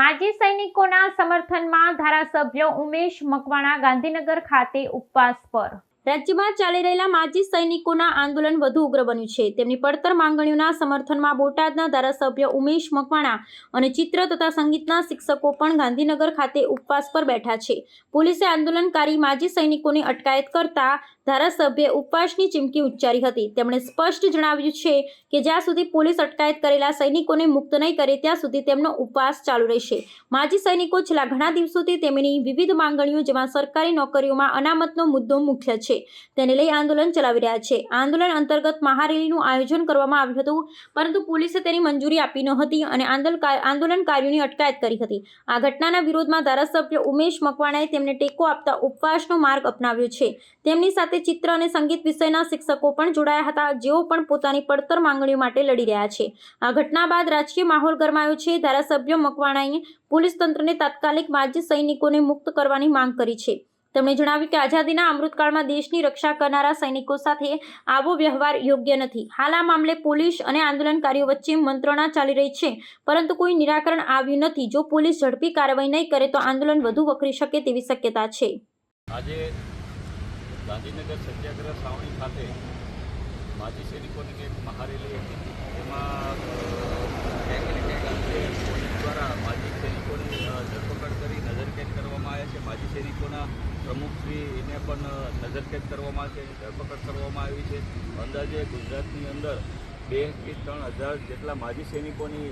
માજી સૈનિકોના સમર્થનમાં ધારાસભ્ય ઉમેશ મકવાણા ગાંધીનગર ખાતે ઉપવાસ પર રાજ્યમાં ચાલી રહેલા માજી સૈનિકોના આંદોલન વધુ ઉગ્ર બન્યું છે. તેમની પડતર માંગણીઓના સમર્થનમાં બોટાદના ધારાસભ્ય ઉમેશ મકવાણા અને ચિત્ર તથા સંગીતના શિક્ષકો પણ ગાંધીનગર ખાતે ઉપવાસ પર બેઠા છે. પોલીસે આંદોલનકારી માજી સૈનિકોની અટકાયત કરતા ધારાસભ્યે ઉપવાસની ચીમકી ઉચ્ચારી હતી. તેમણે સ્પષ્ટ જણાવ્યું છે કે જ્યાં સુધી પોલીસ અટકાયત કરેલા સૈનિકોને મુક્ત નહીં કરે, ત્યાં સુધી તેમનો ઉપવાસ ચાલુ રહેશે. માજી સૈનિકો છેલ્લા ઘણા દિવસોથી તેમની વિવિધ માંગણીઓ, જેમાં સરકારી નોકરીઓમાં અનામતનો મુદ્દો મુખ્ય છે. તેને લઈ આંદોલન ચલાવી રહ્યા છે. આંદોલન અંતર્ગત મહારેલીનું આયોજન કરવામાં આવ્યું હતું, પરંતુ પોલીસે તેની મંજૂરી આપી ન હતી અને આંદોલનકાર- આંદોલનકારીઓની અટકાયત કરી હતી. આ ઘટનાના વિરોધમાં ધારાસભ્ય ઉમેશ મકવાણાએ તેમને ટેકો આપતા ઉપવાસનો માર્ગ અપનાવ્યો છે. તેમની સાથે ચિત્ર અને સંગીત વિષયના શિક્ષકો પણ જોડાયા હતા, જેઓ પણ પોતાની પડતર માંગણીઓ માટે લડી રહ્યા છે. આ ઘટના બાદ રાજકીય માહોલ ગરમાયો છે. ધારાસભ્ય મકવાણાએ પોલીસ તંત્રને તાત્કાલિક માજી સૈનિકોને મુક્ત કરવાની માંગ કરી છે. તેમણે જણાવ્યું કે આઝાદીના અમૃતકાળમાં દેશની રક્ષા કરનારા સૈનિકો સાથે આવો વ્યવહાર યોગ્ય નથી. હાલ આ મામલે પોલીસ અને આંદોલનકારીઓ વચ્ચે મંત્રણા ચાલી રહી છે, પરંતુ કોઈ નિરાકરણ આવ્યું નથી. જો પોલીસ ઝડપી કાર્યવાહી નહીં કરે તો આંદોલન વધુ વકરી શકે તેવી શક્યતા છે. આજે ગાંધીનગર સત્યાગ્રહ સાવણી ખાતે માજી સૈનિકોની એક મહારેલી હતી, એમાં અ, ક્યાંક ને ક્યાંક અંતે પોલીસ દ્વારા માજી સૈનિકોની અ, ધરપકડ કરી નજરકેદ કરવામાં આવ્યા છે માજી સૈનિકોના પ્રમુખશ્રીને પણ નજરકેદ કરવામાં છે ધરપકડ કરવામાં આવી છે. અંદાજે ગુજરાતની અંદર બે કે ત્રણ હજાર જેટલા માજી સૈનિકોની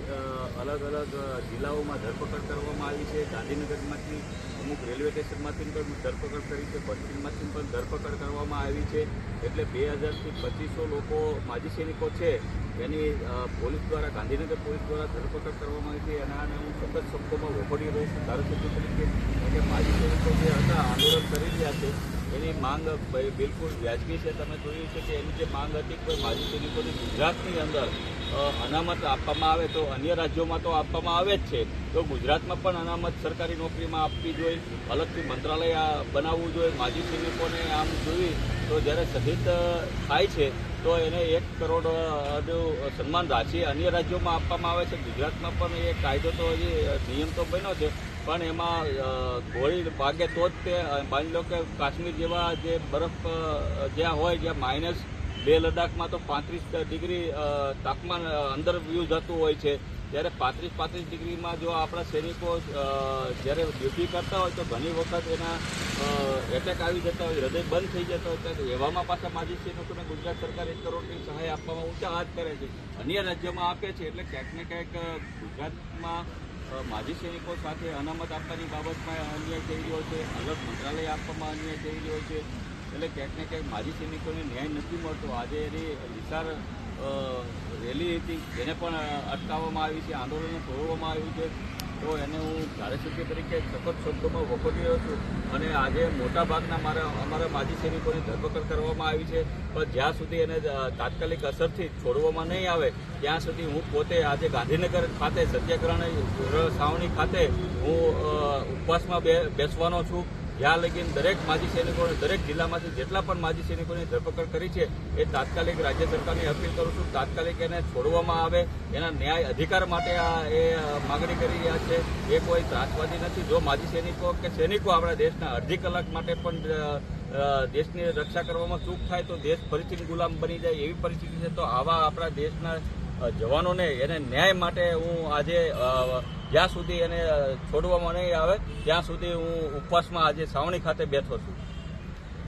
અલગ અલગ જિલ્લાઓમાં ધરપકડ કરવામાં આવી છે. ગાંધીનગરમાંથી અમુક રેલવે સ્ટેશનમાંથી પણ ધરપકડ કરી છે. બસ્તીમાંથી પણ ધરપકડ કરવામાં આવી છે. એટલે બે હજારથી પચીસો લોકો માજી સૈનિકો છે. એની પોલીસ દ્વારા, ગાંધીનગર પોલીસ દ્વારા ધરપકડ કરવામાં આવી છે. અને આને હું સતત શબ્દોમાં વખોડી રહ્યો છું. ધારાસભ્ય તરીકે કે માજી સૈનિકો જે હતા, આંદોલન કરી રહ્યા છે એની માંગ બિલકુલ વ્યાજબી છે. તમે જોયું છે કે એની જે માંગ હતી કોઈ માજી સૈનિકોની ગુજરાતની અંદર અનામત આપવામાં આવે તો અન્ય રાજ્યોમાં તો આપવામાં આવે જ છે. તો ગુજરાતમાં પણ અનામત સરકારી નોકરીમાં આપવી જોઈએ, અલગથી મંત્રાલય બનાવવું જોઈએ. માજી સૈનિકોને આમ જોઈ તો જ્યારે શહીદ થાય છે, તો એને એક કરોડ સન્માન રાશિ અન્ય રાજ્યોમાં આપવામાં આવે છે. ગુજરાતમાં પણ એ કાયદો તો હજી નિયમ તો બન્યો છે. પણ એમાં ગોળી વાગે તો જ તે માની લો કે કાશ્મીર જેવા જે બરફ જ્યાં હોય, જ્યાં માઇનસ બે લદ્દાખમાં તો પાંત્રીસ ડિગ્રી તાપમાન અંદર વ્યૂ જતું હોય છે, ત્યારે પાંત્રીસ પાંત્રીસ ડિગ્રીમાં જો આપણા સૈનિકો જ્યારે ડ્યુટી કરતા હોય, તો ઘણી વખત એના એટેક આવી જતા હોય, હૃદય બંધ થઈ જતા હોય, ત્યારે એવામાં પાછા માજી સૈનિકોને ગુજરાત સરકાર એક કરોડની સહાય આપવામાં ઊંચા હાથ કરે છે. અન્ય રાજ્યોમાં આપે છે, એટલે ક્યાંક ને ક્યાંક ગુજરાતમાં માજી સૈનિકો સાથે અનામત આપવાની બાબતમાં અન્યાય થઈ રહ્યો છે, અલગ મંત્રાલય આપવામાં અન્યાય થઈ રહ્યો છે. એટલે ક્યાંક ને ક્યાંક માજી સૈનિકોને ન્યાય નથી મળતો. આજે એની વિશાળ રેલી હતી એને પણ અટકાવવામાં આવી છે, આંદોલનને તોડવામાં આવ્યું છે. તો એને હું ધારાસભ્ય તરીકે સખત શબ્દોમાં વખોડી રહ્યો છું. અને આજે મોટાભાગના મારા, અમારા માજી સૈનિકોની ધરપકડ કરવામાં આવી છે. પણ જ્યાં સુધી એને તાત્કાલિક અસરથી છોડવામાં નહીં આવે, ત્યાં સુધી હું પોતે આજે ગાંધીનગર ખાતે સત્યાગ્રહ સાવણી ખાતે હું ઉપવાસમાં બેસવાનો છું. જ્યાં લગીને દરેક માજી સૈનિકોને, દરેક જિલ્લામાંથી જેટલા પણ માજી સૈનિકોની ધરપકડ કરી છે, એ તાત્કાલિક રાજ્ય સરકારની અપીલ કરું છું. તાત્કાલિક એને છોડવામાં આવે. એના ન્યાય અધિકાર માટે આ એ માગણી કરી રહ્યા છે. એ કોઈ ત્રાસવાદી નથી. જો માજી સૈનિકો કે સૈનિકો આપણા દેશના અડધી કલાક માટે પણ દેશની રક્ષા કરવામાં ચૂક થાય તો દેશ ફરીથી ગુલામ બની જાય એવી પરિસ્થિતિ છે, તો આવા આપણા દેશના જવાનોને એને ન્યાય માટે હું આજે જ્યાં સુધી એને છોડવામાં નહીં આવે, ત્યાં સુધી હું ઉપવાસમાં આજે સાવણી ખાતે બેઠો છું.